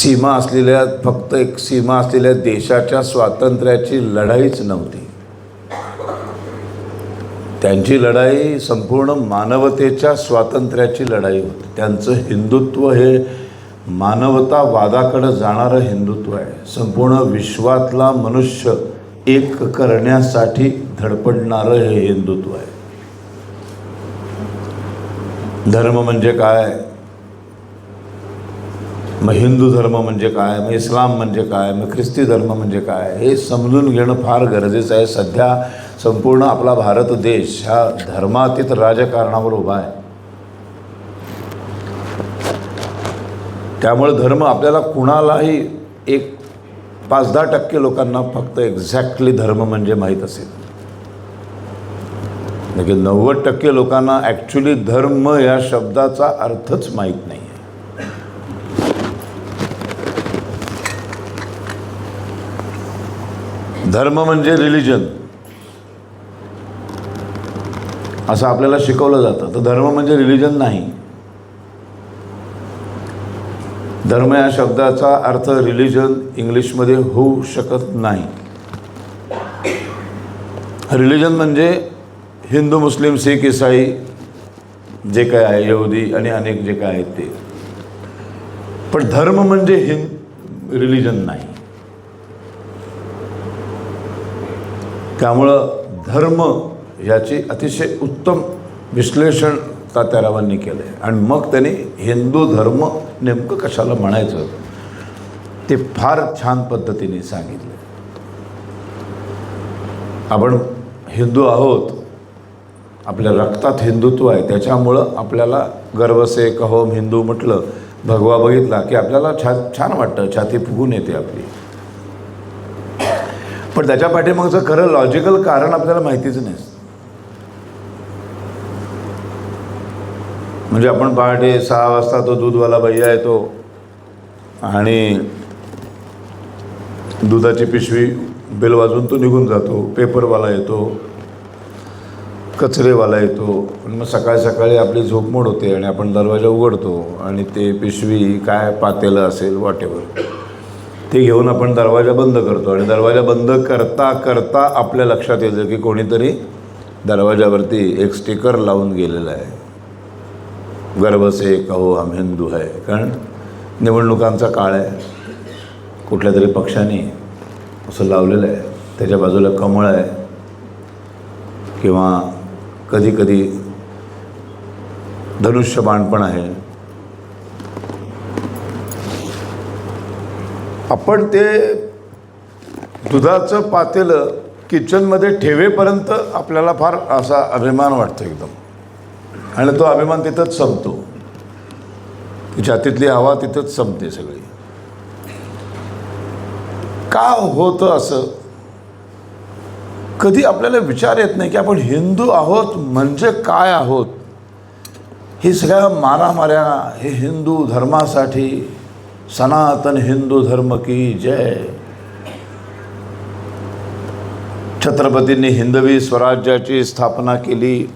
सीमा असलेल्या फक्त एक सीमा असलेल्या देशाच्या स्वातंत्र्याची लढाईच नव्हती. त्यांची लढाई संपूर्ण मानवतेच्या स्वातंत्र्याची लढाई होती. त्यांचं हिंदुत्व हे मानवतावादाकडं जाणारं हिंदुत्व आहे. संपूर्ण विश्वातला मनुष्य एक करण्यासाठी धडपडणारं हे हिंदुत्व आहे. धर्म म्हणजे काय? मग हिंदू धर्म म्हणजे काय? मग इस्लाम म्हणजे काय? मग ख्रिस्ती धर्म म्हणजे काय? हे समजून घेणं फार गरजेचं आहे. सध्या संपूर्ण आपला भारत देश हा धर्मातीत राजकारणावर उभा आहे. त्यामुळे धर्म आपल्याला कुणालाही एक पाच दहा टक्के लोकांना फक्त एक्झॅक्टली धर्म म्हणजे माहीत असेल. म्हणजे नव्वद टक्के लोकांना ॲक्च्युली धर्म या शब्दाचा अर्थच माहीत नाही आहे धर्म म्हणजे रिलिजन. असं आपल्याला शिकवलं जातं. तर धर्म म्हणजे रिलिजन नाही. धर्म या शब्दाचा अर्थ रिलिजन इंग्लिशमध्ये होऊ शकत नाही. रिलिजन म्हणजे हिंदू मुस्लिम सिख इसाई जे काय आहे यहुदी आणि अनेक जे काय आहेत ते. पण धर्म म्हणजे हिंद रिलिजन नाही. त्यामुळं धर्म याची अतिशय उत्तम विश्लेषण तात्यारावांनी केलं आहे आणि मग त्यांनी हिंदू धर्म नेमकं कशाला म्हणायचं ते फार छान पद्धतीने सांगितलं. आपण हिंदू आहोत आपल्या रक्तात हिंदुत्व आहे त्याच्यामुळं आपल्याला गर्व से कहोम हिंदू म्हटलं भगवा बघितला की आपल्याला छा छान वाटतं छाती फुगून येते आपली. पण त्याच्या पाठीमागचं खरं लॉजिकल कारण आपल्याला माहितीच नाही. म्हणजे आपण पहाटे सहा वाजता तो दूधवाला भैया येतो आणि दुधाची पिशवी बेल वाजून तो निघून जातो पेपरवाला येतो कचरेवाला येतो. आणि मग सकाळी सकाळी आपली झोपमोड होते आणि आपण दरवाजा उघडतो आणि ते पिशवी काय पातेलं असेल वॉटेवर ते घेऊन आपण दरवाजा बंद करतो. आणि दरवाजा बंद करता करता आपल्या लक्षात येतं की कोणीतरी दरवाजावरती एक स्टिकर लावून गेलेला आहे. गर्व से कहो हम हिंदू आहे कारण निवडणुकांचा काळ आहे. कुठल्या तरी पक्षाने असं लावलेलं आहे. त्याच्या बाजूला कमळ आहे. किंवा कधी कधी धनुष्यबाण पण आहे. आपण ते दुधाचं पातेलं किचनमध्ये ठेवेपर्यंत आपल्याला फार असा अभिमान वाटतो एकदम. आणि तो अभिमान तिथंच संपतो. जातीतली छातीतली हवा तिथंच संपते सगळी. का होतं असं? कधी आपल्याला विचार येत नाही की आपण हिंदू आहोत म्हणजे काय आहोत? हे सगळ्या मारामाऱ्या हे हिंदू धर्मासाठी सनातन हिंदू धर्म की जय। छत्रपतींनी हिंदवी स्वराज्याची स्थापना केली.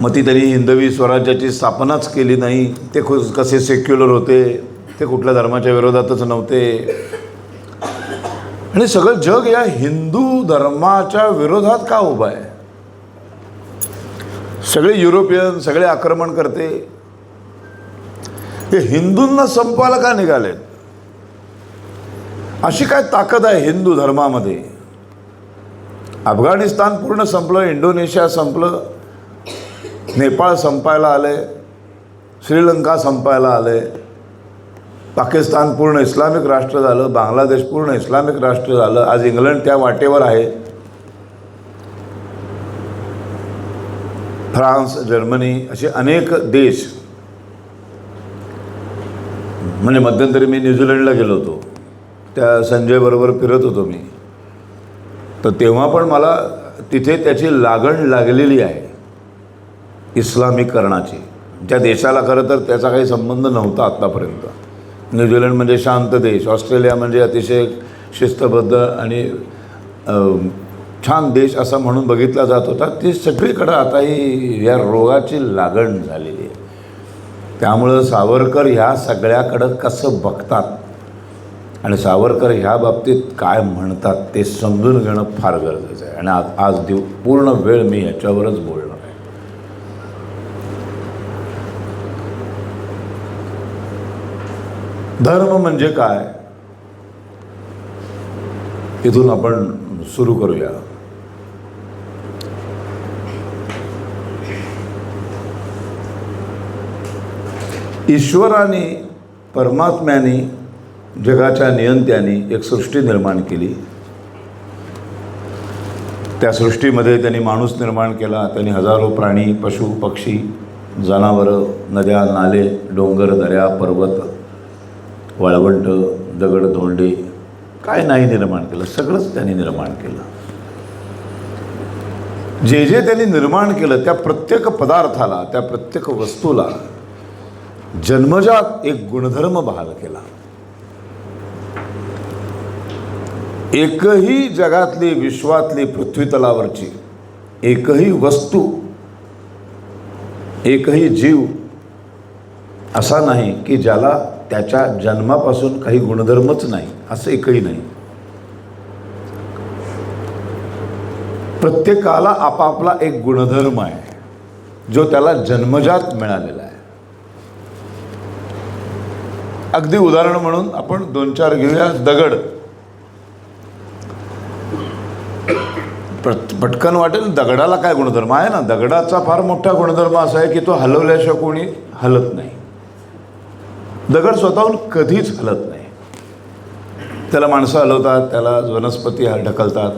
मग ती त्यांनी हिंदवी स्वराज्याची स्थापनाच केली नाही. ते कसे सेक्युलर होते ते कुठल्या धर्माच्या विरोधातच नव्हते. आणि सगळं जग या हिंदू धर्माच्या विरोधात का उभं आहे? सगळे युरोपियन सगळे आक्रमण करते. हे हिंदूंना संपवायला का निघालेत अशी काय ताकद आहे हिंदू धर्मामध्ये? अफगाणिस्तान पूर्ण संपलं इंडोनेशिया संपलं नेपाळ संपायला आले श्रीलंका संपायला आले पाकिस्तान पूर्ण इस्लामिक राष्ट्र झालं बांगलादेश पूर्ण इस्लामिक राष्ट्र झालं आज इंग्लंड त्या वाटेवर आहे. फ्रान्स जर्मनी असे अनेक देश म्हणजे मध्यंतरी मी न्यूझीलंडला गेलो होतो. त्या संजयबरोबर फिरत होतो मी. तर तेव्हा पण मला तिथे त्याची लागण लागलेली आहे इस्लामीकरणाची. ज्या देशाला खरं तर त्याचा काही संबंध नव्हता आत्तापर्यंत न्यूझीलंड म्हणजे शांत देश ऑस्ट्रेलिया म्हणजे अतिशय शिस्तबद्ध आणि छान देश असा म्हणून बघितला जात होता. ती सगळीकडं आता ही या रोगाची लागण झालेली आहे. त्यामुळं सावरकर ह्या सगळ्याकडं कसं बघतात? आणि सावरकर ह्या बाबतीत काय म्हणतात ते समजून घेणं फार गरजेचं आहे. आणि आज आज दिव पूर्ण वेळ मी ह्याच्यावरच बोलणार आहे. धर्म म्हणजे काय? इथून आपण सुरू करूया. ईश्वराने परमात्म्याने जगाच्या नियंत्याने एक सृष्टी निर्माण केली. त्या सृष्टीमध्ये त्यांनी माणूस निर्माण केला त्यांनी हजारो प्राणी पशु पक्षी जनावरं नद्या नाले डोंगर दऱ्या पर्वत वाळवंट दगड धोंडे काय नाही निर्माण केलं सगळंच त्यांनी निर्माण केलं. जे जे त्यांनी निर्माण केलं त्या प्रत्येक पदार्थाला त्या प्रत्येक वस्तूला जन्मजात एक गुणधर्म बहाल केला. एकही जगातली विश्वातली पृथ्वीतलावरची एकही वस्तू एकही जीव असा नाही की ज्याला त्याच्या जन्मापासून काही गुणधर्मच नाही असं एकही नाही. प्रत्येकाला आपापला एक गुणधर्म आहे जो त्याला जन्मजात मिळालेला आहे. अगदी उदाहरण म्हणून आपण दोन चार घेऊया. दगड. पटकन वाटेल. दगडाला काय गुणधर्म? आहे ना दगडाचा फार मोठा गुणधर्म असा आहे की तो हलवल्याशिवाय कोणी हलत नाही. दगड स्वतःहून कधीच हलत नाही. त्याला माणसं हलवतात त्याला वनस्पती ढकलतात.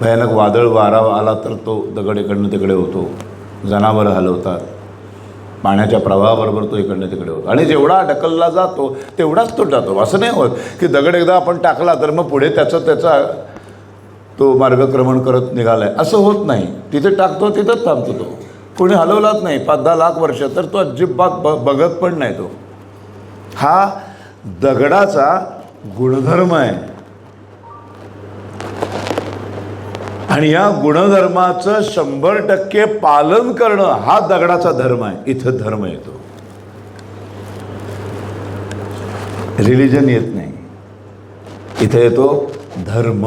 भयानक वादळ वारा आला तर तो दगड इकडनं तिकडे होतो. जनावरं हलवतात. पाण्याच्या प्रवाहाबरोबर तो इकडनं तिकडे होतो. आणि जेवढा ढकलला जातो तेवढाच तो जातो. असं नाही होत की दगड एकदा आपण टाकला तर मग पुढे त्याचा त्याचा तो मार्गक्रमण करत निघाला आहे असं होत नाही. तिथे टाकतो तिथंच थांबतो तो. कोणी हलवलाच नाही. पाच दहा लाख वर्ष तर तो अजिबात ब बघत पण नाही तो. हा दगडाचा गुणधर्म आहे. आणि या गुणधर्माचं शंभर टक्के पालन करणं हा दगडाचा धर्म आहे. इथं धर्म येतो. रिलिजन येत नाही. इथे येतो धर्म.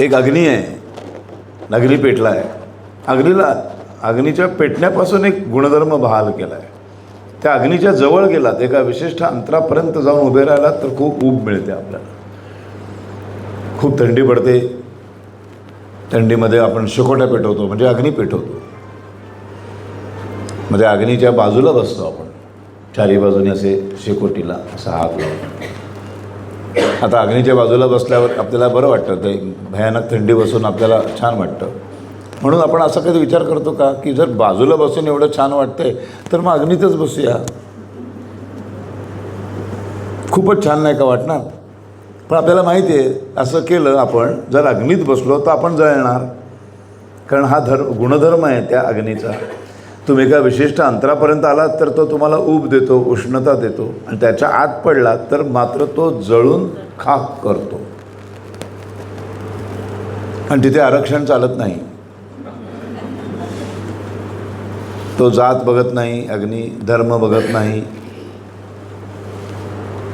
एक अग्नी आहे. अग्नी पेटला आहे अग्नीला अग्नीच्या पेटण्यापासून एक गुणधर्म बहाल केला आहे त्या अग्नीच्या जवळ गेलात एका विशिष्ट अंतरापर्यंत जाऊन उभे राहिलात तर खूप ऊब मिळते आपल्याला. खूप थंडी पडते. थंडीमध्ये आपण शेकोट्या पेटवतो म्हणजे अग्नी पेटवतो. म्हणजे अग्नीच्या बाजूला बसतो आपण. चारी बाजूने असे शेकोटीला असा हात लावतो आता अग्नीच्या बाजूला बसल्यावर आपल्याला बरं वाटतं ते भयानक थंडी बसून आपल्याला छान वाटतं. म्हणून आपण असा कधी विचार करतो का की जर बाजूला बसून एवढं छान वाटतंय तर मग अग्नीतच बसूया. खूपच छान नाही का वाटणार? पण आपल्याला माहिती आहे असं केलं आपण जर अग्नीत बसलो तर आपण जळणार. कारण हा धर गुणधर्म आहे त्या अग्नीचा. तुम्ही एका विशिष्ट अंतरापर्यंत आलात तर तो तुम्हाला ऊब देतो उष्णता देतो. आणि त्याच्या आत पडलात तर मात्र तो जळून खाक करतो. आणि तिथे आरक्षण चालत नाही. तो जात बघत नाही अग्नी धर्म बघत नाही.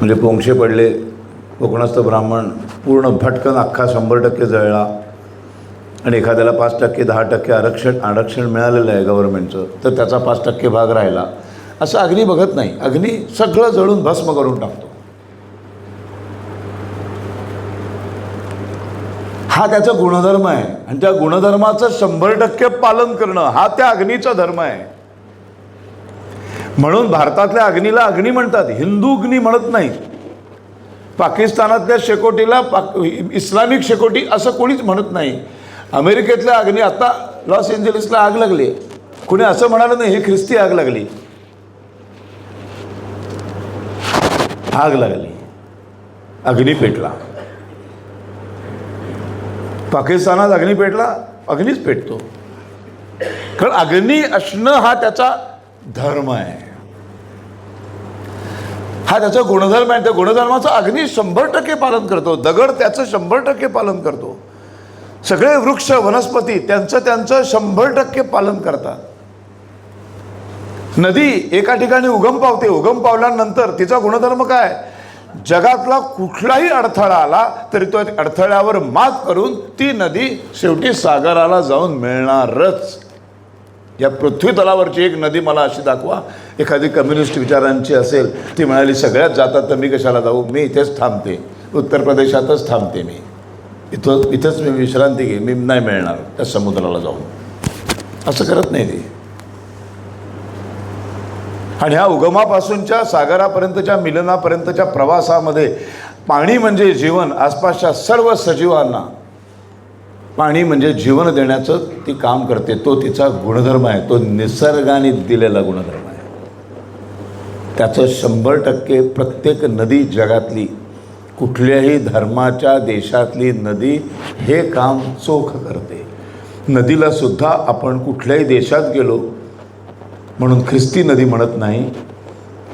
म्हणजे पोंक्षे पडले कोकणस्थ ब्राह्मण पूर्ण भटकन अख्खा शंभर टक्के जळला. आणि एखाद्याला पाच टक्के दहा टक्के आरक्षण आरक्षण मिळालेलं आहे गव्हर्नमेंटचं तर त्याचा पाच टक्के भाग राहिला. असं अग्नी बघत नाही. अग्नी सगळं जळून भस्म करून टाकतो. हा त्याचा गुणधर्म आहे. आणि त्या गुणधर्माचं शंभर टक्के पालन करणं हा त्या अग्नीचा धर्म आहे. म्हणून भारतातल्या अग्नीला अग्नी म्हणतात. हिंदू अग्नी म्हणत नाही. पाकिस्तानातल्या शेकोटीला पाक इस्लामिक शेकोटी असं कोणीच म्हणत नाही. अमेरिकेतल्या अग्नी आता लॉस एंजलिसला आग लागली. कुणी असं म्हणालं नाही हे ख्रिस्ती आग लागली. आग लागली. अग्नी पेटला. पाकिस्तानात अग्नी पेटला अग्नीच पेटतो. कारण अग्नी असणं हा त्याचा धर्म आहे. हा त्याचा गुणधर्म आहे. त्या गुणधर्माचं अग्नी शंभर टक्के पालन करतो. दगड त्याचं शंभर टक्के पालन करतो. सगळे वृक्ष वनस्पती त्यांचं त्यांचं शंभर टक्के पालन करतात. नदी एका ठिकाणी उगम पावते. उगम पावल्यानंतर तिचा गुणधर्म काय? जगातला कुठलाही अडथळा आला तरी तो अडथळ्यावर मात करून ती नदी शेवटी सागराला जाऊन मिळणारच. या पृथ्वी तलावरची एक नदी मला अशी दाखवा. एखादी कम्युनिस्ट विचारांची असेल ती म्हणाली सगळ्यात जातात तर मी कशाला जाऊ? मी इथेच थांबते. उत्तर प्रदेशातच थांबते मी. इथं इथंच मी विश्रांती घे मी नाही मिळणार त्या समुद्राला जाऊन. असं करत नाही ते. आणि ह्या उगमापासूनच्या सागरापर्यंतच्या मिलनापर्यंतच्या प्रवासामध्ये पाणी म्हणजे जीवन आसपासच्या सर्व सजीवांना पाणी म्हणजे जीवन देण्याचं ती काम करते. तो तिचा गुणधर्म आहे. तो निसर्गाने दिलेला गुणधर्म आहे. त्याचं शंभर टक्के प्रत्येक नदी जगातली कुठल्याही धर्माच्या देशातली नदी हे काम चोख करते. नदीला सुद्धा आपण कुठल्याही देशात गेलो म्हणून ख्रिस्ती नदी म्हणत नाही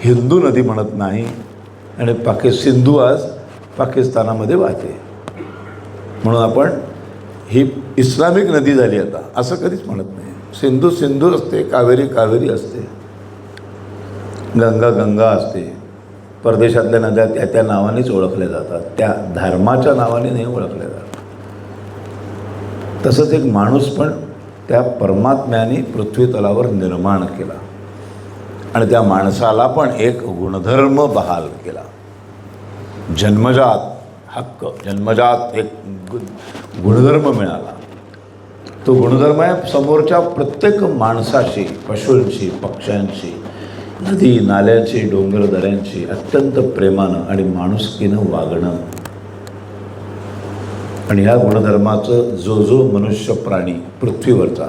हिंदू नदी म्हणत नाही आणि पाकि सिंधू आज पाकिस्तानामध्ये वाहते. म्हणून आपण ही इस्लामिक नदी झाली आता. असं कधीच म्हणत नाही. सिंधू सिंधू असते कावेरी कावेरी असते. गंगा गंगा असते. परदेशातल्या नद्या त्या त्या नावानेच ओळखल्या जातात. त्या धर्माच्या नावाने नाही ओळखल्या जातात तसंच एक माणूस पण त्या परमात्म्याने पृथ्वी तलावर निर्माण केला. आणि त्या माणसाला पण एक गुणधर्म बहाल केला. जन्मजात हक्क जन्मजात एक गु गुणधर्म मिळाला. तो गुणधर्म आहे समोरच्या प्रत्येक माणसाशी पशूंशी पक्ष्यांशी नदी नाल्याची डोंगर दऱ्यांची अत्यंत प्रेमानं आणि माणुसकीनं वागणं. आणि ह्या गुणधर्माचं जो जो मनुष्य प्राणी पृथ्वीवरचा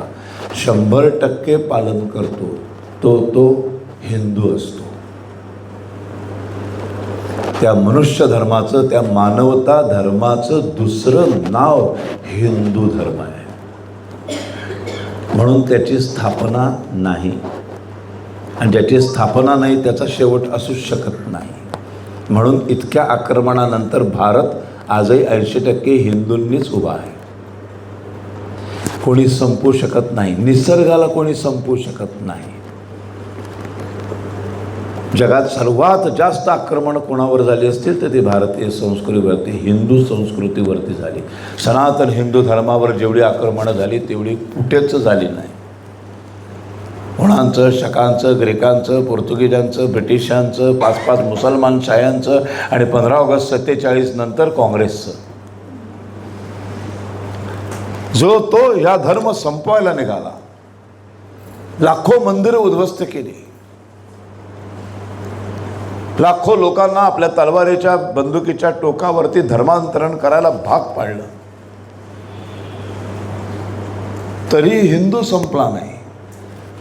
शंभर टक्के पालन करतो तो तो हिंदू असतो. त्या मनुष्य धर्माचं त्या मानवता धर्माचं दुसरं नाव हिंदू धर्म आहे. म्हणून त्याची स्थापना नाही. आणि ज्याची स्थापना नाही त्याचा शेवट असू शकत नाही. म्हणून इतक्या आक्रमणानंतर भारत आजही ऐंशी टक्के हिंदूंनीच उभा आहे. कोणी संपू शकत नाही. निसर्गाला कोणी संपू शकत नाही. जगात सर्वात जास्त आक्रमण कोणावर झाली असतील तर ती भारतीय संस्कृतीवरती हिंदू संस्कृतीवरती झाली. सनातन हिंदू धर्मावर जेवढी आक्रमणं झाली तेवढी कुठेच झाली नाही. हुणांचं शकांचं ग्रीकांचं पोर्तुगीजांचं ब्रिटिशांचं पाच पाच मुसलमान शायांचं आणि पंधरा ऑगस्ट सत्तेचाळीस नंतर काँग्रेसचं. जो तो ह्या धर्म संपवायला निघाला लाखो मंदिरं उद्ध्वस्त केली. लाखो लोकांना आपल्या तलवारीच्या बंदुकीच्या टोकावरती धर्मांतरण करायला भाग पाडलं. तरी हिंदू संपला नाही.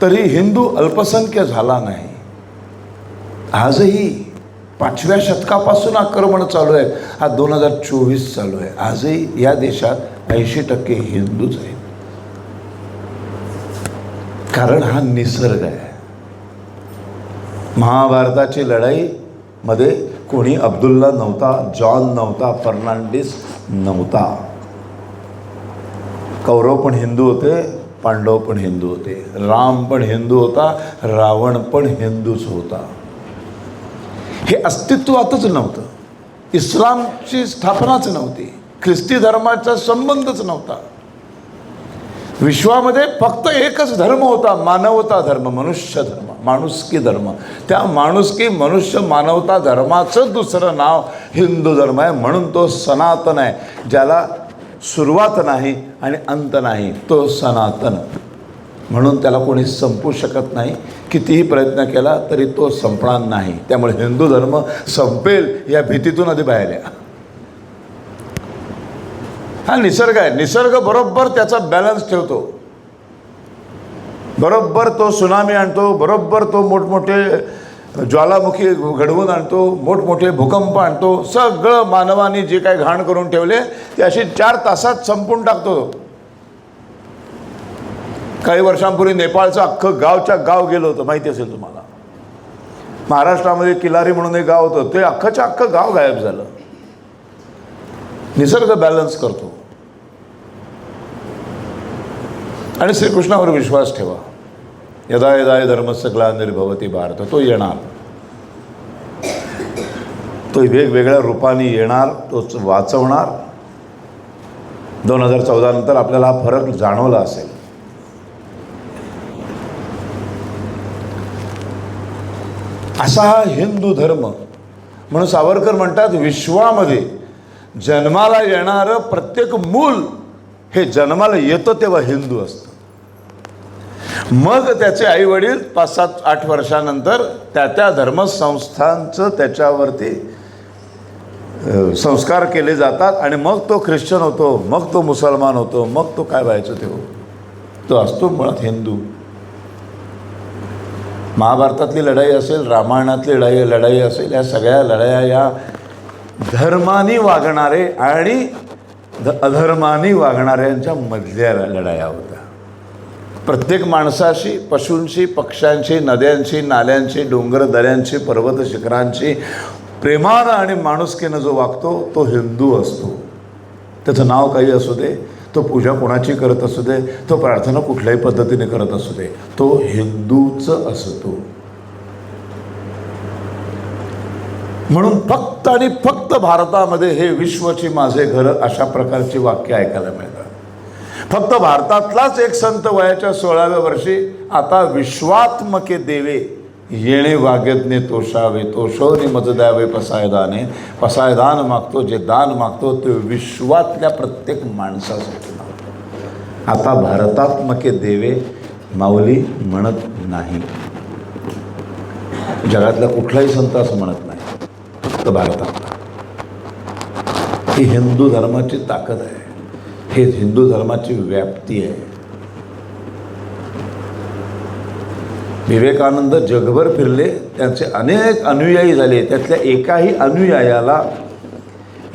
तरी हिंदू अल्पसंख्य झाला नाही. आजही पाचव्या शतकापासून आक्रमण चालू आहे. हा दोन हजार चोवीस चालू आहे. आजही या देशात ऐंशी टक्के हिंदूच आहेत. कारण हा निसर्ग आहे. महाभारताची लढाई मध्ये कोणी अब्दुल्ला नव्हता जॉन नव्हता फर्नांडिस नव्हता. कौरव पण हिंदू होते पांडव पण हिंदू होते. राम पण हिंदू होता रावण पण हिंदूच होता. हे अस्तित्वातच नव्हतं. इस्लामची स्थापनाच नव्हती. ख्रिस्ती धर्माचा संबंधच नव्हता. विश्वामध्ये फक्त एकच धर्म होता मानवता धर्म मनुष्य धर्म. माणुसकी धर्म. त्या माणुसकी मनुष्य मानवता धर्माचं दुसरं नाव हिंदू धर्म आहे म्हणून तो सनातन आहे. ज्याला सुरुवात नाही आणि अंत नाही तो सनातन. म्हणून त्याला कोणी संपू शकत नाही. कितीही प्रयत्न केला तरी तो संपणार नाही. त्यामुळे हिंदू धर्म संपेल या भीतीतून आधी बाहेर या. हा निसर्ग आहे. निसर्ग बरोबर त्याचा बॅलन्स ठेवतो. बरोबर तो सुनामी आणतो बरोबर तो मोठमोठे ज्वालामुखी घडवून आणतो मोठमोठे भूकंप आणतो सगळं मानवाने जे काय घाण करून ठेवले ते अशी चार तासात संपून टाकतो. काही वर्षांपूर्वी नेपाळचं अख्खं गावच्या गाव गेलं होतं माहिती असेल तुम्हाला. महाराष्ट्रामध्ये किलारी म्हणून एक गाव होतं ते अख्खंच्या अख्खं गाव गायब झालं. निसर्ग बॅलन्स करतो. आणि श्रीकृष्णावर विश्वास ठेवा. यदा यदा धर्मस्य निर्भवती भारत तो येणार. तो वेगवेगळ्या रूपाने येणार तोच वाचवणार. दोन हजार चौदा नंतर आपल्याला हा फरक जाणवला असेल. असा हा हिंदू धर्म म्हणून सावरकर म्हणतात विश्वामध्ये जन्माला येणारं प्रत्येक मूल हे जन्माला येतं तेव्हा हिंदू असतं. मग त्याचे आई वडील पाच सात आठ वर्षानंतर त्या त्या धर्मसंस्थांचं त्याच्यावरती संस्कार केले जातात आणि मग तो ख्रिश्चन होतो मग तो मुसलमान होतो मग तो काय व्हायचं ते हो तो असतो मुळात हिंदू. महाभारतातली लढाई असेल रामायणातली लढाई लढाई असेल या सगळ्या लढाया या धर्मानी वागणारे आणि ध अधर्मानी वागणाऱ्यांच्या मधल्या लढाया होत्या. प्रत्येक माणसाशी पशूंशी पक्ष्यांशी नद्यांशी नाल्यांशी डोंगर दऱ्यांशी पर्वत शिखरांशी प्रेमानं आणि माणुसकीनं जो वागतो तो हिंदू असतो. त्याचं नाव काही असू दे तो पूजा कोणाची करत असू दे तो प्रार्थना कुठल्याही पद्धतीने करत असू दे तो हिंदूच असतो. म्हणून फक्त आणि फक्त भारतामध्ये हे विश्वची माझे घर अशा प्रकारची वाक्य ऐकायला मिळतात. फक्त भारतातलाच एक संत वयाच्या सोळाव्या वर्षी आता विश्वात्मके देवे येणे वाग्यज्ञे तोषावे तोषवने मज द्यावे पसायदाने पसायदान मागतो जे दान मागतो ते विश्वातल्या प्रत्येक माणसासाठी मागतो. आता भारतात्मके देवे माऊली म्हणत नाही. जगातला कुठलाही संत असं म्हणत नाही. फक्त भारतातला ही हिंदू धर्माची ताकद आहे. हे हिंदू धर्माची व्याप्ती आहे. विवेकानंद जगभर फिरले त्यांचे अनेक अनुयायी झाले त्यातल्या एकाही अनुयायाला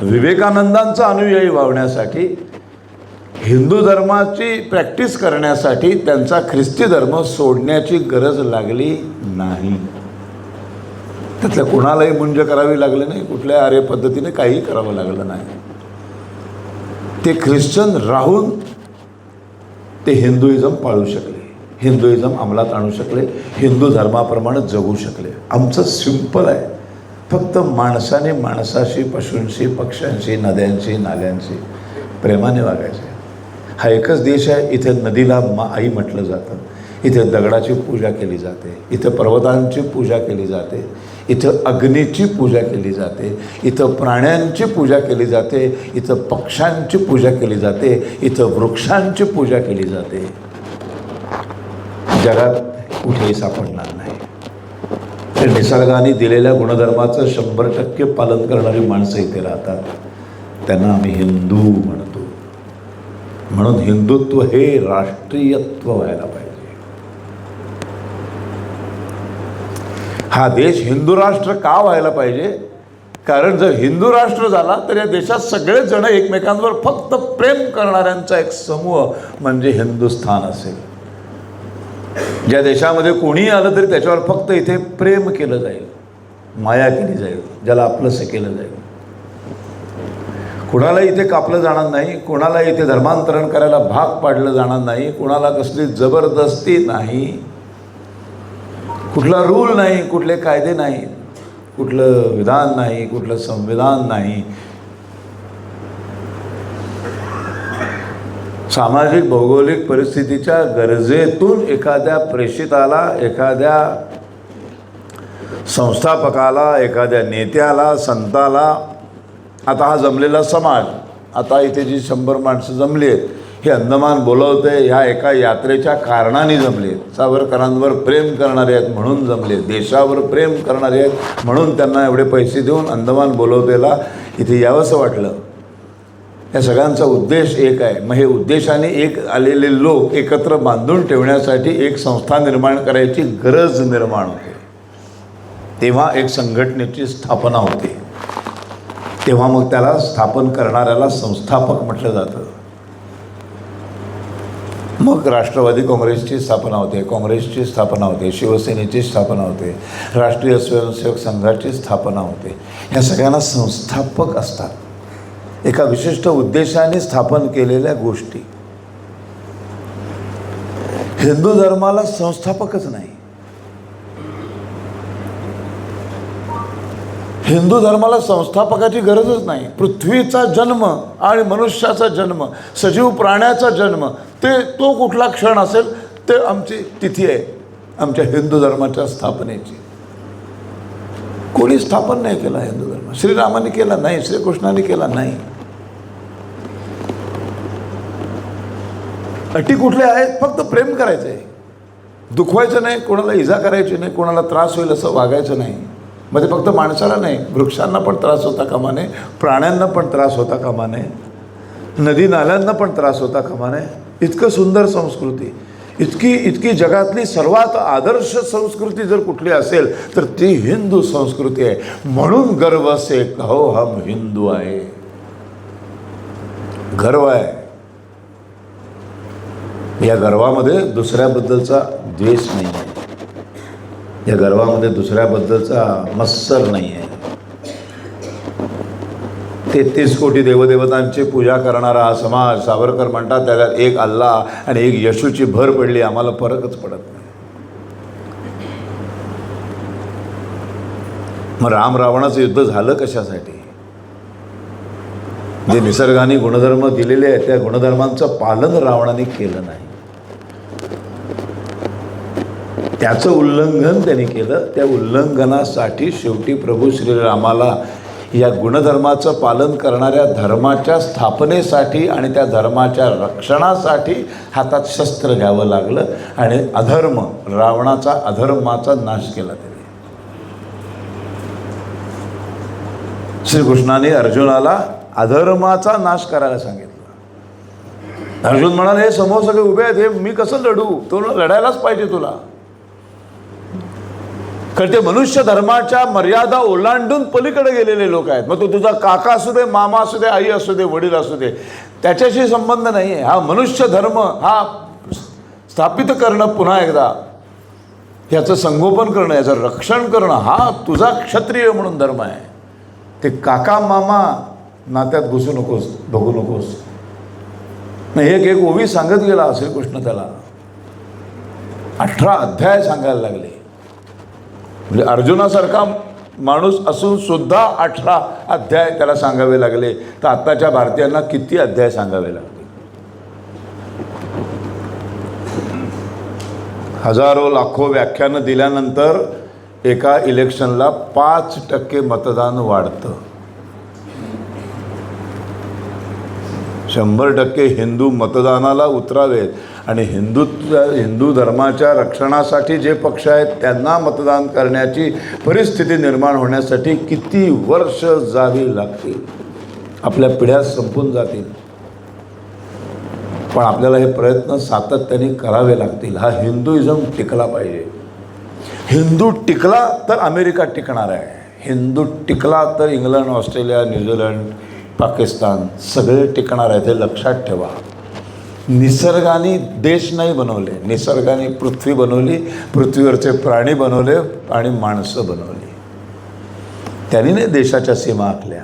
विवेकानंदांचा अनुयायी व्हावण्यासाठी हिंदू धर्माची प्रॅक्टिस करण्यासाठी त्यांचा ख्रिस्ती धर्म सोडण्याची गरज लागली नाही. त्यातल्या कोणालाही मुंज करावी लागली नाही कुठल्या आर्य पद्धतीने काही करावं लागलं नाही. ते ख्रिश्चन राहून ते हिंदुइझम पाळू शकले हिंदुइझम अंमलात आणू शकले हिंदू धर्माप्रमाणे जगू शकले. आमचं सिंपल आहे. फक्त माणसाने माणसाशी पशूंशी पक्ष्यांशी नद्यांशी नाल्यांशी प्रेमाने वागायचे. हा एकच देश आहे इथे नदीला मा आई म्हटलं जातं. इथे दगडाची पूजा केली जाते इथं पर्वतांची पूजा केली जाते इथं अग्नीची पूजा केली जाते इथं प्राण्यांची पूजा केली जाते इथं पक्ष्यांची पूजा केली जाते इथं वृक्षांची पूजा केली जाते. जगात कुठेही सापडणार नाही. तर निसर्गाने दिलेल्या गुणधर्माचं शंभर टक्के पालन करणारी माणसं इथे राहतात. त्यांना आम्ही हिंदू म्हणतो. म्हणून हिंदुत्व हे राष्ट्रीयत्व व्हायला पाहिजे हा देश हिंदू राष्ट्र का व्हायला पाहिजे? कारण जर हिंदू राष्ट्र झाला तर या देशात सगळेच जण एकमेकांवर फक्त प्रेम करणाऱ्यांचा एक समूह म्हणजे हिंदुस्थान असेल. ज्या देशामध्ये कोणीही आलं तरी त्याच्यावर फक्त इथे प्रेम केलं जाईल. माया केली जाईल ज्याला आपलंसं केलं जाईल. कुणाला इथे कापलं जाणार नाही कुणाला इथे धर्मांतरण करायला भाग पाडलं जाणार नाही कुणाला कसली जबरदस्ती नाही. कुठला रूल नाही कुठले कायदे नाही कुठलं विधान नाही कुठलं संविधान नाही. सामाजिक भौगोलिक परिस्थितीच्या गरजेतून एखाद्या प्रेषिताला एखाद्या संस्थापकाला एखाद्या नेत्याला संताला आता हा जमलेला समाज आता इथे जी शंभर माणसं जमली आहेत हे अंदमान बोलवते ह्या एका यात्रेच्या कारणाने जमले आहेत. सावरकरांवर प्रेम करणारे आहेत म्हणून जमले देशावर प्रेम करणारे आहेत म्हणून त्यांना एवढे पैसे देऊन अंदमान बोलवतेला इथे यावंसं वाटलं. या सगळ्यांचा उद्देश एक आहे. मग हे उद्देशाने एक आलेले लोक एकत्र बांधून ठेवण्यासाठी एक संस्था निर्माण करायची गरज निर्माण होते. तेव्हा एक संघटनेची स्थापना होते. तेव्हा मग त्याला स्थापन करणाऱ्याला संस्थापक म्हटलं जातं. मग राष्ट्रवादी काँग्रेसची स्थापना होते काँग्रेसची स्थापना होते शिवसेनेची स्थापना होते राष्ट्रीय स्वयंसेवक संघाची स्थापना होते. या सगळ्यांना संस्थापक असतात. एका विशिष्ट उद्देशाने स्थापन केलेल्या गोष्टी. हिंदू धर्माला संस्थापकच नाही. हिंदू धर्माला संस्थापकाची गरजच नाही. पृथ्वीचा जन्म आणि मनुष्याचा जन्म सजीव प्राण्याचा जन्म ते तो कुठला क्षण असेल ते आमची तिथी आहे आमच्या हिंदू धर्माच्या स्थापनेची. कोणी स्थापन नाही केला हिंदू धर्म. श्रीरामाने केला नाही श्रीकृष्णाने केला नाही. अटी कुठल्या आहेत? फक्त प्रेम करायचं आहे दुखवायचं नाही कोणाला इजा करायची नाही कोणाला त्रास होईल असं वागायचं नाही. मग ते फक्त माणसाला नाही वृक्षांना पण त्रास होता कामा नये प्राण्यांना पण त्रास होता कामा नये नदी नाल्यांना पण त्रास होता कामा नये इतकं सुंदर संस्कृती. इतकी इतकी जगातली सर्वात आदर्श संस्कृती जर कुठली असेल तर ती हिंदू संस्कृती आहे. म्हणून गर्व से कहो हम हिंदू आहे. गर्व आहे. या गर्वामध्ये दुसऱ्याबद्दलचा द्वेष नाही आहे या गर्वामध्ये दुसऱ्याबद्दलचा मत्सर नाही आहे. तेहतीस कोटी देवदेवतांची पूजा करणारा हा समाज सावरकर म्हणतात त्याला एक अल्लाह आणि एक यशूची भर पडली आम्हाला फरकच पडत नाही. मग राम रावणाचं युद्ध झालं कशासाठी? जे निसर्गाने गुणधर्म दिलेले आहेत त्या गुणधर्मांचं पालन रावणाने केलं नाही. त्याचं उल्लंघन त्यांनी केलं. त्या उल्लंघनासाठी शेवटी प्रभू श्रीरामाला या गुणधर्माचं पालन करणाऱ्या धर्माच्या स्थापनेसाठी आणि त्या धर्माच्या रक्षणासाठी हातात शस्त्र घ्यावं लागलं आणि अधर्म रावणाचा अधर्माचा नाश केला त्याने. श्रीकृष्णाने अर्जुनाला अधर्माचा नाश करायला सांगितलं. अर्जुन म्हणाले हे समोर सगळे उभे आहेत हे मी कसं लढू? तो लढायलाच पाहिजे तुला. कारण ते मनुष्य धर्माच्या मर्यादा ओलांडून पलीकडे गेलेले लोक आहेत. मग तो तुझा काका असू दे मामा असू दे आई असू दे वडील असू दे त्याच्याशी संबंध नाही आहे हा मनुष्य धर्म हा स्थापित करणं पुन्हा एकदा याचं संगोपन करणं याचं रक्षण करणं हा तुझा क्षत्रिय म्हणून धर्म आहे. ते काका मामा नात्यात घुसू नकोस बघू नकोस. नाही एक एक ओवी सांगत गेला श्रीकृष्ण त्याला. अठरा अध्याय सांगायला लागले. म्हणजे अर्जुनासारखा माणूस असून सुद्धा अठरा अध्याय त्याला सांगावे लागले. तर आत्ताच्या भारतीयांना किती अध्याय सांगावे लागले? हजारो लाखो व्याख्यानं दिल्यानंतर एका इलेक्शनला पाच टक्के मतदान वाढतं. शंभर टक्के हिंदू मतदानाला उतरावेत. आणि हिंदुत्व हिंदू धर्माच्या रक्षणासाठी जे पक्ष आहेत त्यांना मतदान करण्याची परिस्थिती निर्माण होण्यासाठी किती वर्ष जावी लागतील? आपल्या पिढ्या संपून जातील. पण आपल्याला हे प्रयत्न सातत्याने करावे लागतील. हा हिंदुइझम टिकला पाहिजे. हिंदू टिकला तर अमेरिका टिकणार आहे. हिंदू टिकला तर इंग्लंड ऑस्ट्रेलिया न्यूझीलंड पाकिस्तान सगळे टिकणार आहेत हे लक्षात ठेवा. निसर्गाने देश नाही बनवले निसर्गाने पृथ्वी बनवली पृथ्वीवरचे प्राणी बनवले आणि माणसं बनवली. त्यांनी नाही देशाच्या सीमा आखल्या.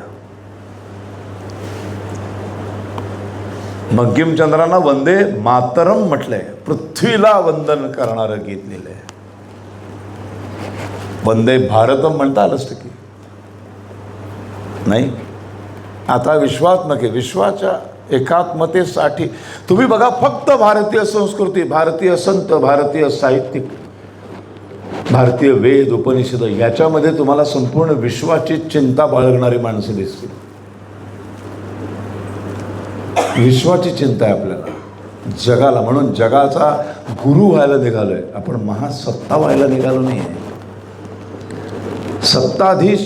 बंकिमचंद्रांना वंदे मातरम म्हटलंय. पृथ्वीला वंदन करणारं गीत लिहिलंय. वंदे भारतम म्हणता आलंच की. नाही? आता विश्वात नके विश्वाच्या एकात्मतेसाठी. तुम्ही बघा फक्त भारतीय संस्कृती भारतीय संत भारतीय साहित्यिक भारतीय वेद उपनिषद याच्यामध्ये तुम्हाला संपूर्ण विश्वाची चिंता बाळगणारी माणसं दिसतील. विश्वाची चिंता आहे आपल्याला. जगाला म्हणून जगाचा गुरु व्हायला निघालोय. आपण महासत्ता व्हायला निघालो नाही सत्ताधीश